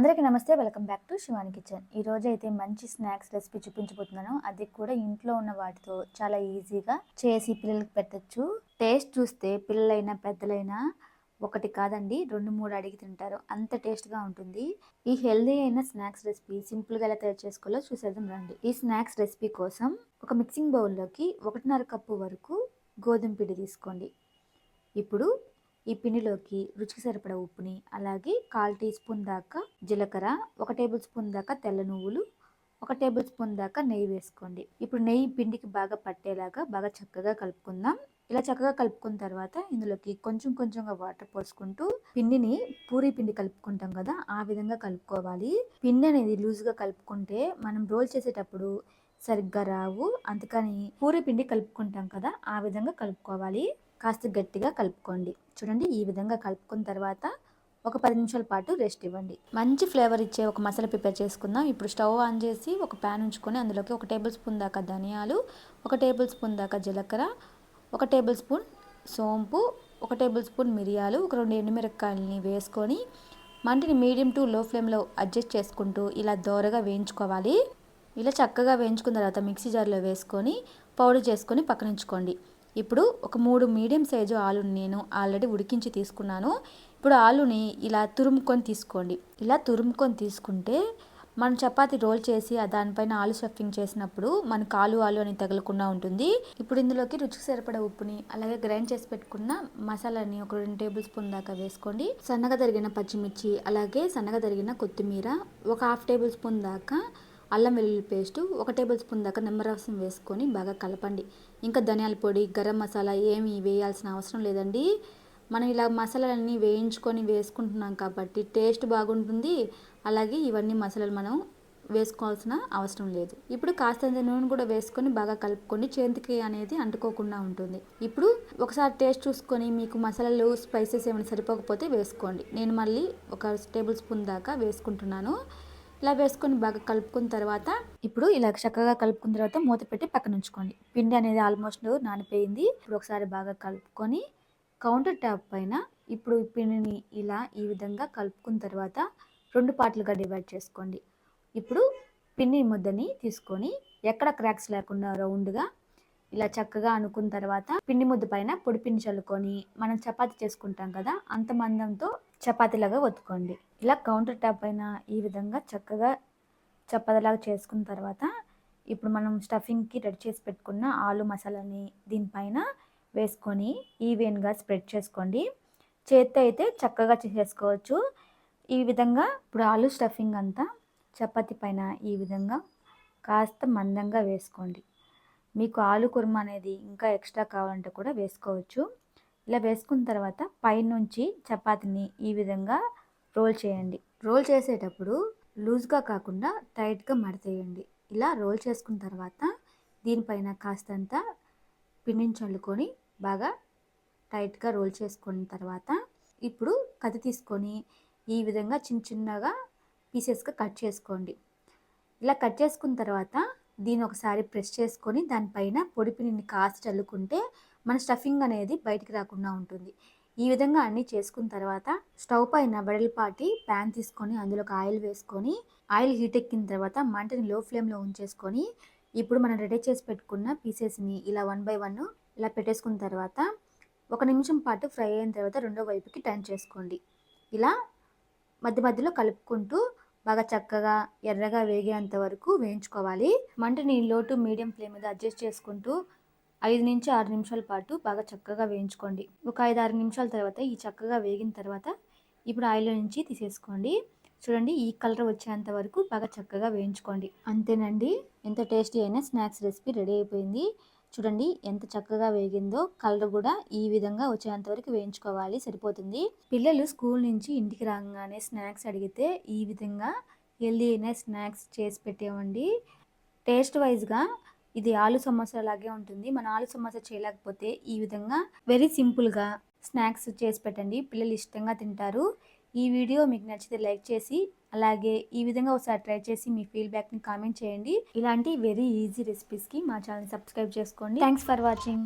అందరికీ నమస్తే welcome back to Shivani kitchen. ఈ రోజు అయితే మంచి స్నాక్స్ రెసిపీ చూపించబోతున్నాను. అది కూడా ఇంట్లో ఉన్న వాటితో చాలా ఈజీగా చేసి పిల్లలకి పెట్టచ్చు. టేస్ట్ చూస్తే పిల్లలైనా పెద్దలైనా ఒకటి కాదండి రెండు మూడు అడిగి తింటారు. అంత టేస్ట్గా ఉంటుంది. ఈ హెల్దీ అయిన స్నాక్స్ రెసిపీ సింపుల్గా ఎలా తయారు చేసుకోవాలో చూసేద్దాం రండి. ఈ స్నాక్స్ రెసిపీ కోసం ఒక మిక్సింగ్ బౌల్లోకి ఒకటిన్నర కప్పు వరకు గోధుమ పిండి తీసుకోండి. ఇప్పుడు ఈ పిండిలోకి రుచికి సరిపడ ఉప్పుని అలాగే కాల్ టీ స్పూన్ దాకా జీలకర్ర ఒక టేబుల్ స్పూన్ దాకా తెల్ల నువ్వులు ఒక టేబుల్ స్పూన్ దాకా నెయ్యి వేసుకోండి. ఇప్పుడు నెయ్యి పిండికి బాగా పట్టేలాగా బాగా చక్కగా కలుపుకుందాం. ఇలా చక్కగా కలుపుకున్న తర్వాత ఇందులోకి కొంచెం కొంచెంగా వాటర్ పోసుకుంటూ పిండిని పూరి పిండి కలుపుకుంటాం కదా ఆ విధంగా కలుపుకోవాలి. పిండి అనేది లూజ్గా కలుపుకుంటే మనం రోల్ చేసేటప్పుడు సరిగ్గా రావు. అందుకని పూరి పిండి కలుపుకుంటాం కదా ఆ విధంగా కలుపుకోవాలి. కాస్త గట్టిగా కలుపుకోండి. చూడండి ఈ విధంగా కలుపుకున్న తర్వాత ఒక పది నిమిషాల పాటు రెస్ట్ ఇవ్వండి. మంచి ఫ్లేవర్ ఇచ్చే ఒక మసాలా ప్రిపేర్ చేసుకుందాం. ఇప్పుడు స్టవ్ ఆన్ చేసి ఒక ప్యాన్ ఉంచుకొని అందులోకి ఒక టేబుల్ స్పూన్ దాకా ధనియాలు ఒక టేబుల్ స్పూన్ దాకా జీలకర్ర ఒక టేబుల్ స్పూన్ సోంపు ఒక టేబుల్ స్పూన్ మిరియాలు ఒక రెండు ఎండుమిరపకాయలని వేసుకొని మంటని మీడియం టు లో ఫ్లేమ్లో అడ్జస్ట్ చేసుకుంటూ ఇలా దోరగా వేయించుకోవాలి. ఇలా చక్కగా వేయించుకున్న తర్వాత మిక్సీ జార్లో వేసుకొని పౌడర్ చేసుకొని పక్కన ఉంచుకోండి. ఇప్పుడు ఒక మూడు మీడియం సైజు ఆలుని నేను ఆల్రెడీ ఉడికించి తీసుకున్నాను. ఇప్పుడు ఆలుని ఇలా తురుముకొని తీసుకోండి. ఇలా తురుముకొని తీసుకుంటే మనం చపాతి రోల్ చేసి దానిపైన ఆలు స్టఫింగ్ చేసినప్పుడు మనకు ఆలు ఆలు అని తగలకుండా ఉంటుంది. ఇప్పుడు ఇందులోకి రుచికి సరిపడే ఉప్పుని అలాగే గ్రైండ్ చేసి పెట్టుకున్న మసాలాని ఒక రెండు టేబుల్ స్పూన్ దాకా వేసుకోండి. సన్నగా తరిగిన పచ్చిమిర్చి అలాగే సన్నగా తరిగిన కొత్తిమీర ఒక హాఫ్ టేబుల్ స్పూన్ దాకా అల్లం వెల్లుల్లి పేస్టు ఒక టేబుల్ స్పూన్ దాకా నిమ్మరసం వేసుకొని బాగా కలపండి. ఇంకా ధనియాల పొడి గరం మసాలా ఏమి వేయాల్సిన అవసరం లేదండి. మనం ఇలా మసాలాలన్నీ వేయించుకొని వేసుకుంటున్నాం కాబట్టి టేస్ట్ బాగుంటుంది. అలాగే ఇవన్నీ మసాలాలు మనం వేసుకోవాల్సిన అవసరం లేదు. ఇప్పుడు కాస్తంత నూనె కూడా వేసుకొని బాగా కలుపుకొని చేతికి అనేది అంటుకోకుండా ఉంటుంది. ఇప్పుడు ఒకసారి టేస్ట్ చూసుకొని మీకు మసాలాలు స్పైసెస్ ఏమైనా సరిపోకపోతే వేసుకోండి. నేను మళ్ళీ ఒక టేబుల్ స్పూన్ దాకా వేసుకుంటున్నాను. ఇలా వేసుకొని బాగా కలుపుకున్న తర్వాత ఇప్పుడు ఇలా చక్కగా కలుపుకున్న తర్వాత మూత పెట్టి పక్కన ఉంచుకోండి. పిండి అనేది ఆల్మోస్ట్ నానిపోయింది. ఇప్పుడు ఒకసారి బాగా కలుపుకొని కౌంటర్ టాప్ పైన ఇప్పుడు పిండిని ఇలా ఈ విధంగా కలుపుకున్న తర్వాత రెండు పార్ట్లుగా డివైడ్ చేసుకోండి. ఇప్పుడు పిండి ముద్దని తీసుకొని ఎక్కడ క్రాక్స్ లేకుండా రౌండ్గా ఇలా చక్కగా అనుకున్న తర్వాత పిండి ముద్ద పైన పొడి పిండి చల్లుకొని మనం చపాతి చేసుకుంటాం కదా అంత మందంతో చపాతీలాగా ఒత్తుకోండి. ఇలా కౌంటర్ టాప్ పైన ఈ విధంగా చక్కగా చపాతీలాగా చేసుకున్న తర్వాత ఇప్పుడు మనం స్టఫింగ్కి రెడీ చేసి పెట్టుకున్న ఆలు మసాలాని దీనిపైన వేసుకొని ఈవెన్గా స్ప్రెడ్ చేసుకోండి. చేత్తో అయితే చక్కగా చేసేసుకోవచ్చు. ఈ విధంగా ఇప్పుడు ఆలు స్టఫింగ్ అంతా చపాతి పైన ఈ విధంగా కాస్త మందంగా వేసుకోండి. మీకు ఆలు కుర్మ అనేది ఇంకా ఎక్స్ట్రా కావాలంటే కూడా వేసుకోవచ్చు. ఇలా వేసుకున్న తర్వాత పైనుంచి చపాతీని ఈ విధంగా రోల్ చేయండి. రోల్ చేసేటప్పుడు లూజ్గా కాకుండా టైట్గా మడతేయండి. ఇలా రోల్ చేసుకున్న తర్వాత దీనిపైన కాస్తంత పిండిని చల్లుకొని బాగా టైట్గా రోల్ చేసుకున్న తర్వాత ఇప్పుడు కత్తి తీసుకొని ఈ విధంగా చిన్న చిన్నగా పీసెస్గా కట్ చేసుకోండి. ఇలా కట్ చేసుకున్న తర్వాత దీన్ని ఒకసారి ప్రెస్ చేసుకొని దానిపైన పొడి పిండిని కాస్త చల్లుకుంటే మన స్టఫింగ్ అనేది బయటికి రాకుండా ఉంటుంది. ఈ విధంగా అన్నీ చేసుకున్న తర్వాత స్టవ్ పైన వెడల్పాటి ప్యాన్ తీసుకొని అందులోకి ఆయిల్ వేసుకొని ఆయిల్ హీట్ ఎక్కిన తర్వాత మంటని లో ఫ్లేమ్లో ఉంచేసుకొని ఇప్పుడు మనం రెడీ చేసి పెట్టుకున్న పీసెస్ని ఇలా వన్ బై వన్ ఇలా పెట్టేసుకున్న తర్వాత ఒక నిమిషం పాటు ఫ్రై అయిన తర్వాత రెండో వైపుకి టర్న్ చేసుకోండి. ఇలా మధ్య మధ్యలో కలుపుకుంటూ బాగా చక్కగా ఎర్రగా వేగేంత వరకు వేయించుకోవాలి. మంటని లో టు మీడియం ఫ్లేమ్ మీద అడ్జస్ట్ చేసుకుంటూ ఐదు నుంచి ఆరు నిమిషాల పాటు బాగా చక్కగా వేయించుకోండి. ఒక ఐదు ఆరు నిమిషాల తర్వాత ఈ చక్కగా వేగిన తర్వాత ఇప్పుడు ఆయిల్ నుంచి తీసేసుకోండి. చూడండి ఈ కలర్ వచ్చేంత వరకు బాగా చక్కగా వేయించుకోండి. అంతేనండి ఎంత టేస్టీ అయినా స్నాక్స్ రెసిపీ రెడీ అయిపోయింది. చూడండి ఎంత చక్కగా వేగిందో కలర్ కూడా ఈ విధంగా వచ్చేంత వరకు వేయించుకోవాలి సరిపోతుంది. పిల్లలు స్కూల్ నుంచి ఇంటికి రాగానే స్నాక్స్ అడిగితే ఈ విధంగా హెల్దీ అయిన స్నాక్స్ చేసి పెట్టేవండి టేస్ట్ వైజ్గా ఇది ఆలు సమోసా లాగే ఉంటుంది. మన ఆలు సమోసా చేయలేకపోతే ఈ విధంగా వెరీ సింపుల్గా స్నాక్స్ చేసి పెట్టండి. పిల్లలు ఇష్టంగా తింటారు. ఈ వీడియో మీకు నచ్చితే లైక్ చేసి అలాగే ఈ విధంగా ఒకసారి ట్రై చేసి మీ ఫీడ్బ్యాక్ని కామెంట్ చేయండి. ఇలాంటి వెరీ ఈజీ రెసిపీస్కి మా ఛానల్ సబ్స్క్రైబ్ చేసుకోండి. Thanks for watching